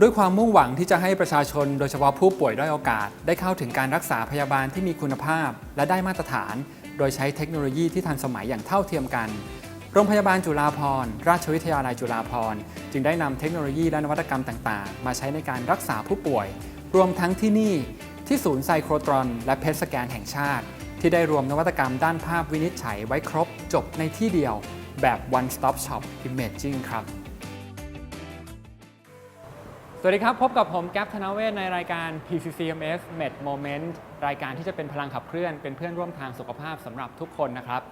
ด้วยความมุ่งหวังที่จะให้ประชาชนโดยเฉพาะผู้ป่วยด้อยโอกาส ได้เข้าถึงการรักษาพยาบาลที่มีคุณภาพ และได้มาตรฐาน โดยใช้เทคโนโลยีที่ทันสมัยอย่างเท่าเทียมกัน โรงพยาบาลจุฬาภรณ์ราชวิทยาลัยจุฬาภรณ์จึงได้นำเทคโนโลยีและนวัตกรรมต่างๆ มาใช้ในการรักษาผู้ป่วย รวมทั้งที่นี่ที่ศูนย์ไซโครตรอนและเพชสแกนแห่งชาติ ที่ได้รวมนวัตกรรมด้านภาพวินิจฉัยไว้ครบจบในที่เดียว แบบ one stop shop imaging ครับ สวัสดีครับ พบกับผมแก๊ปธนเวศในรายการ PCCMS Med Moment รายการที่จะเป็นพลังขับเคลื่อน เป็นเพื่อนร่วมทางสุขภาพสำหรับทุกคนนะครับ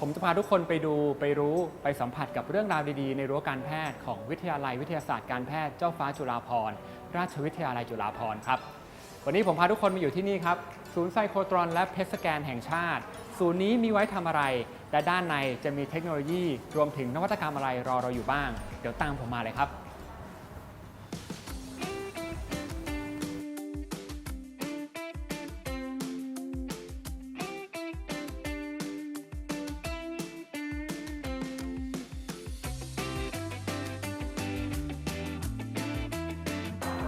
ผมจะพาทุกคนไปดูไปรู้ไปสัมผัสกับเรื่องราวดีๆ ในรั้วการแพทย์ของวิทยาลัยวิทยาศาสตร์การแพทย์เจ้าฟ้าจุฬาภรณ์ราชวิทยาลัยจุฬาภรณ์ครับ วันนี้ผมพาทุกคนมาอยู่ที่นี่ครับ ศูนย์ไซโครตรอนและเพชสแกนแห่งชาติ ศูนย์นี้มีไว้ทำอะไร และด้านในจะมีเทคโนโลยี รวมถึงนวัตกรรมอะไรรอเราอยู่บ้าง เดี๋ยวตามผมมาเลยครับ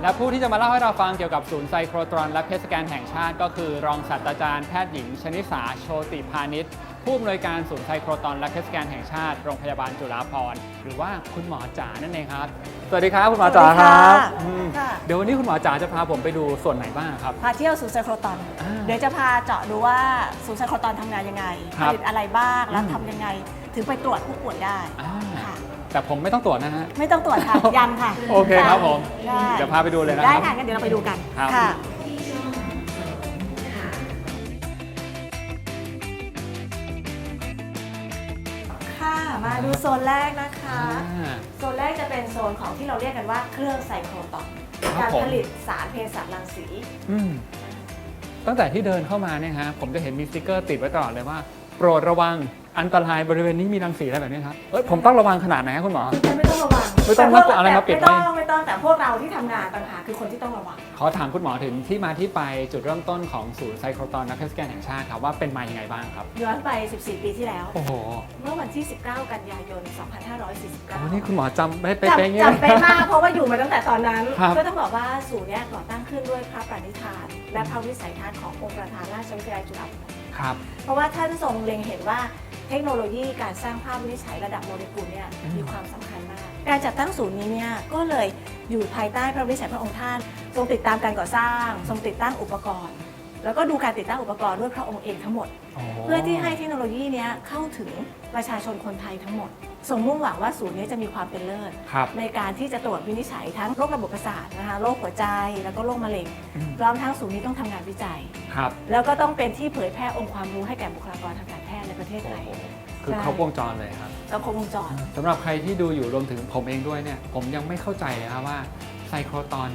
และผู้ที่จะมาเล่าให้เราฟังเกี่ยวกับศูนย์ไซโครตรอน และเพชสแกนแห่งชาติก็คือ รองศาสตราจารย์แพทย์หญิง ชนิสาโชติพาณิชย์ผู้อำนวยการศูนย์ไซโครตรอน และเพชสแกนแห่งชาติโรงพยาบาลจุฬาภรณ์หรือว่าคุณหมอจ๋านั่นเองครับ สวัสดีครับคุณหมอจ๋าครับสวัสดีค่ะอืมค่ะ เดี๋ยววันนี้คุณหมอจ๋าจะพาผมไปดูส่วนไหนบ้างครับ พาเที่ยวศูนย์ไซโครตอน อ่าเดี๋ยวจะพาเจาะดูว่าศูนย์ไซโครตอนทำงานยังไง คผรับลิตอะไรบ้าง แล้วอืม ทำยังไง ถึงไปตรวจผู้ป่วยได้ อ่าค่ะ แต่ผมไม่ต้องตรวจนะฮะ ไม่ต้องตรวจค่ะ ยังค่ะโอเคครับผม ได้เดี๋ยวพาไปดูเลยนะคได้รับ ค่ะงั้นเดี๋ยวเราไปดูกันครับ ค่ะ ค่ะ มาดูโซนแรกนะคะ อ่า โซนแรกจะเป็นโซนของที่เราเรียกกันว่าเครื่องไซโครตอนครับการผม ผลิตสารเภสัชรังสี อืมตั้งแต่ที่เดินเข้ามาเนี่ยฮะผมจะเห็นมีสติกเกอร์ติดไว้ตลอดเลยว่า โปรดระวัง อันตรายบริเวณนี้มีรังสีอะไรแบบนี้ครับเอ้ยผมต้องระวังขนาดไหนครับคุณหมอ ไม่ต้องระวังไม่ต้องแพวกอะไรมาปิดไว้ ไม่ต้องไม่ต้องแต่พวกเราที่ทำงานต่างหากคือคนที่ต้องระวัง ขอถามคุณหมอถึงที่มาที่ไปจุดเริ่มต้นของศูนย์ไซโครตอนนักเพสแกนแห่งชาติครับว่าเป็นมายังไงบ้างครับ ย้อนไป 14 ปีที่แล้ว โอ้โหเมื่อวันที่ 19 กันยายนวันนี้2549คุณหมอจำได้เป๊ะๆจำอย่างเงี้ย จำเป็นมากเพราะว่าอยู่มาตั้งแต่ตอนนั้น ครับ ก็ต้องบอกว่าศูนย์เนี้ยก่อตั้งขึ้นด้วยพระปณิธาน และพระวิสัยทัศน์ขององค์ประธานราชวิทยาลัยจุฬาภรณ์ ครับ เพราะว่าท่านทรงเล็งเห็นว่าเทคโนโลยีการสร้างภาพวินิจฉัยระดับโมเลกุลเนี่ยอืม มีความสำคัญมาก การจัดตั้งศูนย์นี้เนี่ยก็เลยอยู่ภายใต้พระวินิจฉัยพระองค์ท่าน ทรงติดตามการก่อสร้าง ทรงติดตั้งอุปกรณ์ แล้วก็ดูการติดตั้งอุปกรณ์ด้วยพระองค์เองทั้งหมดโอ้เพื่อที่ให้เทคโนโลยีเนี้ยเข้าถึงประชาชนคนไทยทั้งหมด ทรงมุ่งหวังว่าศูนย์นี้จะมีความเป็นเลิศ ครับ ในการที่จะตรวจวินิจฉัยทั้งโรคระบบประสาทนะคะโรคหัวใจแล้วก็โรคมะเร็งอืม พร้อมทั้งศูนย์นี้ต้องทำงานวิจัย ครับแล้วก็ต้องเป็นที่เผยแพร่องค์ความรู้ให้แก่บุคลากรทางการแพทย์ในประเทศโอ้ไทย โหคือครบวงจรเลยครับต้องครบวงจร สำหรับใครที่ดูอยู่รวมถึงผมเองด้วยเนี่ย ผมยังไม่เข้าใจเลยครับว่าไซโครตอน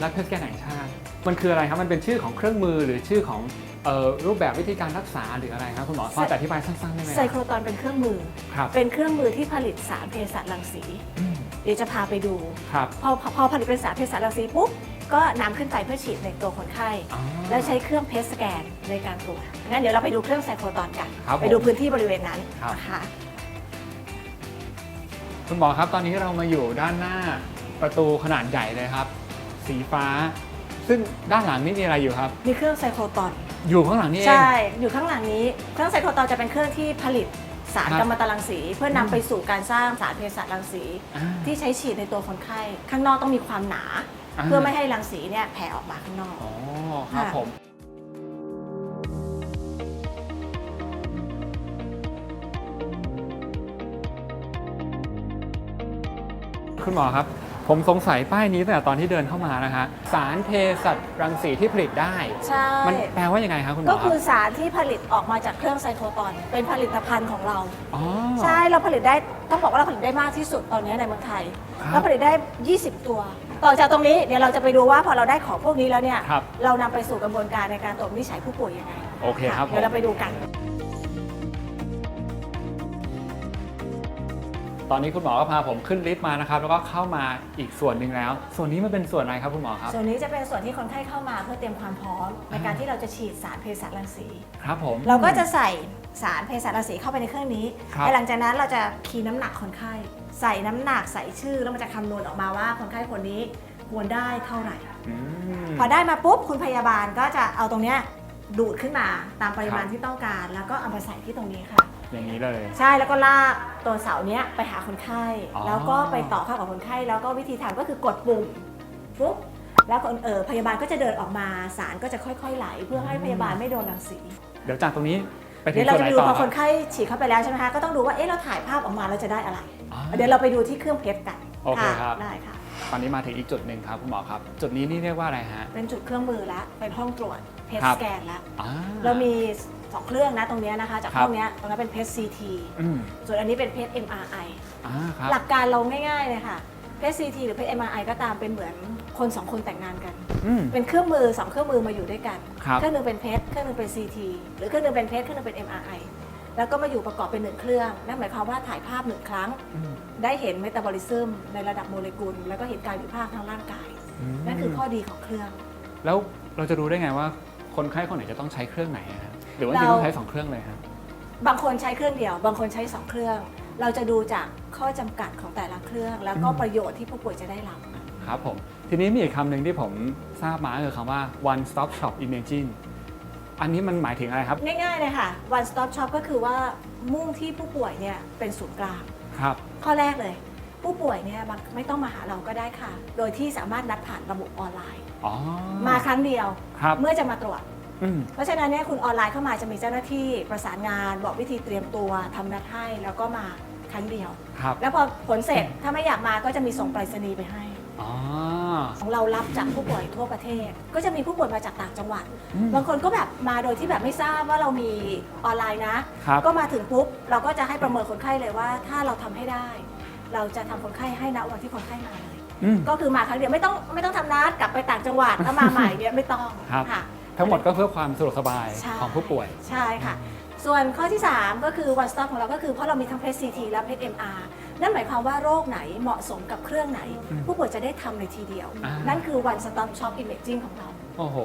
และเพสแกนแห่งชาติ มันคืออะไรครับ มันเป็นชื่อของเครื่องมือหรือชื่อของเอ่อรูปแบบวิธีการรักษาหรืออะไรครับคุณหมอพอจะอธิบายสั้นๆได้ไหมไซโครตอนเป็นเครื่องมือครับเป็นเครื่องมือที่ผลิตสารเภสัชรังสีอืมเดี๋ยวจะพาไปดูครับพอพอพอผลิตเป็นสารเภสัชรังสีปุ๊บก็นำขึ้นไปเพื่อฉีดในตัวคนไข้อ๋อแล้วใช้เครื่องเพสสแกนในการตรวจงั้นเดี๋ยวเราไปดูเครื่องไซโครตอนกันครับผมไปดูพื้นที่บริเวณนั้นครับนะคะคุณหมอครับตอนนี้เรามาอยู่ด้านหน้าประตูขนาดใหญ่เลยครับ สีฟ้า ซึ่งด้านหลังนี่มีอะไรอยู่ครับ มีเครื่องไซโครตอน อยู่ข้างหลังนี่เอง ใช่ อยู่ข้างหลังนี้ เครื่องไซโครตอนจะเป็นเครื่องที่ผลิตสารครับกัมมันตรังสี เพื่อนำอืมไปสู่การสร้างสารเภสัชรังสีอ่าที่ใช้ฉีดในตัวคนไข้ ข้างนอกต้องมีความหนาอ่าเพื่อไม่ให้รังสีเนี่ยแผ่ออกมาข้างนอกอ๋อครับค่ะผมคุณหมอครับ ผมสงสัยป้ายนี้ตั้งแต่ตอนที่เดินเข้ามานะฮะสารเภสัชรังสีที่ผลิตได้ ใช่ มันแปลว่ายังไงครับคุณหมก็อครัคืบอสารที่ผลิตออกมาจากเครื่องไซโครตอน เป็นผลิตภัณฑ์ของเรา อ๋อ ใช่เราผลิตได้ต้องบอกว่าเราผลิตได้มากที่สุดตอนนี้ในเมืองไทยครับเราผลิตได้ 20 ตัว ต่อจากตรงนี้เดี๋ยวเราจะไปดูว่าพอเราได้ของพวกนี้แล้วเนี่ยครับ เรานำไปสู่กระบวนการในการตรวจวินิจฉัยผู้ป่วยยังไงโอเคครับผมเดี๋ยวเราไปดูกัน ตอนนี้คุณหมอก็พาผมขึ้นลิฟต์มานะครับ แล้วก็เข้ามาอีกส่วนหนึ่งแล้ว ส่วนนี้มันเป็นส่วนอะไรครับคุณหมอครับ ส่วนนี้จะเป็นส่วนที่คนไข้เข้ามาเพื่อเตรียมความพร้อม ในการที่เราจะฉีดสารเภสัชรังสี ครับผม เราก็จะใส่สารเภสัชรังสีเข้าไปในเครื่องนี้ครับและหลังจากนั้นเราจะคีย์น้ำหนักคนไข้ ใส่น้ำหนักใส่ชื่อแล้วมันจะคำนวณออกมาว่าคนไข้คนนี้ควรได้เท่าไหร่อืมพอได้มาปุ๊บคุณพยาบาลก็จะเอาตรงเนี้ยดูดขึ้นมาตามปริมาณครับ ที่ต้องการ แล้วก็เอามาใส่ที่ตรงนี้ค่ะ อย่างนี้เลย ใช่แล้วก็ลากตัวเสาเนี้ยไปหาคนไข้ อ๋อ แล้วก็ไปต่อเข้ากับคนไข้ แล้วก็วิธีทำก็คือกดปุ่มปุ๊บแล้วคนเออพยาบาลก็จะเดินออกมาสารก็จะค่อยๆไหล เพื่อให้พยาบาลไม่โดนรังสีเดี๋ยวจากตรงนี้ไปถึเดี๋งยวเราส่วนจะไหนไปดูต่อพอคครับนไข้ฉีดเข้าไปแล้วใช่ไหมคะก็ต้องดูว่าเอ๊ะเราถ่ายภาพออกมาเราจะได้อะไรอ๋อเดี๋ยวเราไปดูที่เครื่องเพชรกันโอเคครับได้ค่ะ ตอนนี้มาถึงอีกจุดหนึ่งครับคุณหมอครับ จุดนี้นี่เรียกว่าอะไรฮะ เป็นจุดเครื่องมือแล้วเป็นห้องตรวจเพชครัรบสแกนแล้วอ่าเรามี สองเครื่องนะตรงเนี้ยนะคะ จากครับห้องเนี้ยตรงนั้นเป็นเพชร CT อืมส่วนอันนี้เป็นเพชร MRI อ่าครับ หลักการเราง่ายๆเลยค่ะเพชร CT หรือเพชร MRI ก็ตามเป็นเหมือนคนสองคนแต่งงานกัน อืม เป็นเครื่องมือสองเครื่องมือมาอยู่ด้วยกัน ครับ เครื่องหนึงเป็นเพชรเครื่องหนึงเป็น CT หรือเครื่องหนึงเป็นเพชรเครื่องหนึงเป็น MRI แล้วก็มาอยู่ประกอบเป็นหนึ่งเครื่อง นั่นหมายความว่าถ่ายภาพหนึ่งครั้ง อืมได้เห็นเมตาบอลิซึมในระดับโมเลกุล แล้วก็เห็นการวิภาคทางร่างกายมนั่นคือข้อดีของเครื่อง แล้วเราจะรู้ได้ไงว่าคนไข้คนไหนจะต้องใช้เครื่องไหนอะครับ หรือว่าจริงเราต้องใช้สองเครื่องเลยครับบางคนใช้เครื่องเดียว บางคนใช้สองเครื่อง เราจะดูจากข้อจำกัดของแต่ละเครื่อง แล้วก็อืมประโยชน์ที่ผู้ป่วยจะได้รับครับผมทีนี้มีอีกคำหนึ่งที่ผมทราบมาคือคำว่า one stop shop imaging อันนี้มันหมายถึงอะไรครับ ง่ายๆเลยค่ะ one stop shop ก็คือว่ามุ่งที่ผู้ป่วยเนี่ยเป็นศูนย์กลางครับ ข้อแรกเลย ผู้ป่วยเนี่ยบางไม่ต้องมาหาเราก็ได้ค่ะ โดยที่สามารถนัดผ่านระบบออนไลน์อ๋อมาครั้งเดียวครับเมื่อจะมาตรวจ อืม เพราะฉะนั้นเนี่ยคุณออนไลน์เข้ามาจะมีเจ้าหน้าที่ประสานงานบอกวิธีเตรียมตัวทำนัดให้แล้วก็มาครั้งเดียว ครับแล้วพอผลเสร็จถ้าไม่อยากมาก็จะมีส่งไปรษณีย์ไปให้ อ๋อ ของเรารับจากผู้ป่วยทั่วประเทศ ก็จะมีผู้ป่วยมาจากต่างจังหวัด อืม บางคนก็แบบมาโดยที่แบบไม่ทราบว่าเรามีออนไลน์นะ ครับ ก็มาถึงปุ๊บเราก็จะให้ประเมินคนไข้เลยว่า ถ้าเราทำให้ได้ เราจะทำคนไข้ให้ณวันที่คนไข้มาเลย อืม ก็คือมาครั้งเดียวไม่ต้องไม่ต้องทำนัดกลับไปต่างจังหวัดแล้วมาใหม่เนี่ยไม่ต้องครับ ค่ะ ทั้งหมดก็เพื่อความสะดวกสบายใช่ ของผู้ป่วย ใช่ค่ะ ส่วนข้อที่ 3 ก็คือ one stop ของเราก็คือเพราะเรามีทั้งเพชร CT และเพชร MR นั่นหมายความว่าโรคไหนเหมาะสมกับเครื่องไหน อืมผู้ป่วยจะได้ทำในทีเดียว อ่านั่ นั่นคือ one stop shop imaging ของเรา โอ้โห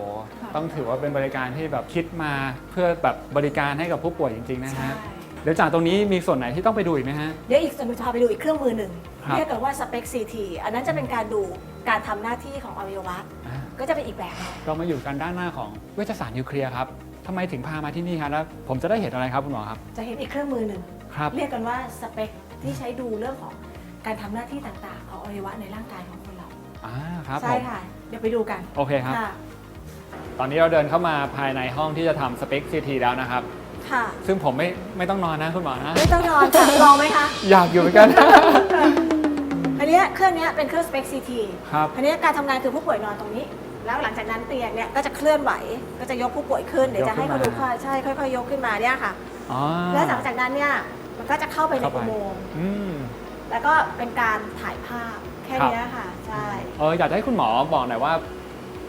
ค่ะต้องถือว่าเป็นบริการที่แบบคิดมาเพื่อแบบบริการให้กับผู้ป่วยจริงๆนะใช่ฮะเดี๋ยวจากตรงนี้มีส่วนไหนที่ต้องไปดูอีกไหมฮะ เดี๋ยวอีกส่วนหนึ่งจะพาไปดูอีกเครื่องมือหนึ่งครับ เรียกกันว่า spec CT อันนั้นจะเป็นการดูการทำหน้าที่ของอวัยวะ อ่าก็จะเป็นอีกแบบหนึ่งเรามาอยู่กันด้านหน้าของเวชศาสตร์นิวเคลียร์ครับทำไมถึงพามาที่นี่ครับแล้วผมจะได้เห็นอะไรครับคุณหมอครับจะเห็นอีกเครื่องมือหนึ่งครับ เรียกกันว่า spec ที่ใช้ดูเรื่องของการทำหน้าที่ต่างๆ ของอวัยวะในร่างกายของคนเราอ่าครับใช่ผมค่ะ เดี๋ยวไปดูกันโอเคครับ ค่ะ ตอนนี้เราเดินเข้ามาภายในห้องที่จะทำสเปคซีทีแล้วนะครับ ค่ะ ซึ่งผมไม่ไม่ต้องนอนนะคุณหมอนะ ไม่ต้องนอนค่ะลองไหมคะ อยากอยู่เหมือนกัน อันเนี้ยเครื่องเนี้ยเป็นเครื่อง spec CT ครับ อันเนี้ยการทำงานคือผู้ป่วยนอนตรงนี้ แล้วหลังจากนั้นเตียงเนี่ยก็จะเคลื่อนไหว ก็จะยกผู้ป่วยขึ้น เดี๋ยวจะให้เขาดูค่ะใช่ค่อยๆ ยกขึ้นมาเนี่ยค่ะ อ๋อแล้วหลังจากนั้นเนี่ยมันก็จะเข้าไปในเข้าไปอุโมงค์อืม แล้วก็เป็นการถ่ายภาพแค่ครับ เนี้ยค่ะ ใช่ เอออยากจะให้คุณหมอบอกหน่อยว่า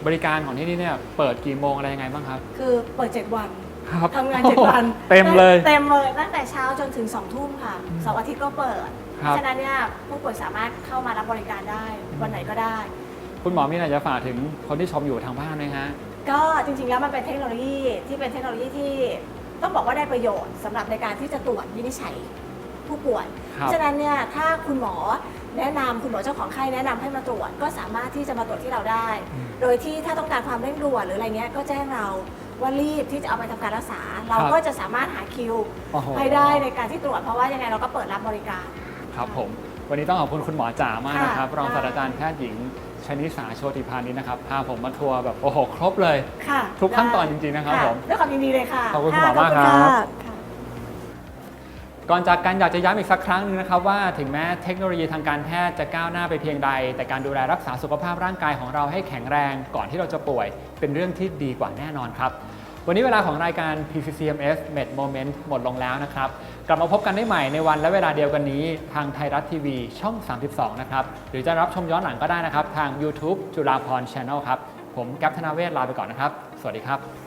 บริการของที่นี่เนี่ยเปิดกี่โมงอะไรยังไงบ้างครับ คือเปิด 7 วัน ครับทำงาน7วันเต็มเลย เต็มเลยตั้งแต่เช้าจนถึง2ทุ่มค่ะอืมเสาร์อาทิตย์ก็เปิดคเพรับราะฉะนั้นเนี่ยผู้ป่วยสามารถเข้ามารับบริการได้วันไหนก็ได้ คุณหมอมีอะไรจะฝากถึงคนที่ชมอยู่ทางบ้านไหมฮะ ก็จริงๆแล้วมันเป็นเทคโนโลยีที่เป็นเทคโนโลยีที่ต้องบอกว่าได้ประโยชน์สำหรับในการที่จะตรวจวินิจฉัยผู้ป่วย ครับเพราะฉะนั้นเนี่ยถ้าคุณหมอแนะนำคุณหมอเจ้าของไข้แนะนำให้มาตรวจ ก็สามารถที่จะมาตรวจที่เราได้อืมโดยที่ถ้าต้องการความเร่งด่วนหรืออะไรเงี้ยก็แจ้งเรา ว่ารีบที่จะเอาไปทำการรักษา เราครับก็จะสามารถหาคิวโอ้โห ให้ได้ในการที่ตรวจเพราะว่ายังไงเราก็เปิดรับบริการ ครับผม วันนี้ต้องขอบคุณคุณหมอจ๋ามากนะครับ ค่ะ รองศาสตราจารย์แพทย์หญิงชนิสาโชติพานิชนะครับ พาผมมาทัวร์แบบโอ้โห ครบเลย ค่ะทุกขั้นตอนได้จริงๆนะครับะผมด้วยความยินดีเลยค่ะขอบคุณคุณหมอมากะขครับค่ะ ก่อนจากกันอยากจะย้ำอีกสักครั้งหนึงนะครับว่าถึงแม้เทคโนโลยีทางการแพทย์จะก้าวหน้าไปเพียงใด แต่การดูแลรักษาสุขภาพร่างกายของเราให้แข็งแรง ก่อนที่เราจะป่วย เป็นเรื่องที่ดีกว่าแน่นอนครับ วันนี้เวลาของรายการ PCCMS Med Moment หมดลงแล้วนะครับ กลับมาพบกันได้ใหม่ในวันและเวลาเดียวกันนี้ ทางไทยรัฐทีวีช่อง 32 นะครับ หรือจะรับชมย้อนหลังก็ได้นะครับ ทาง YouTube จุฬาพร Channel ครับ ผมแก๊ปธนาเวศลาไปก่อนนะครับ สวัสดีครับ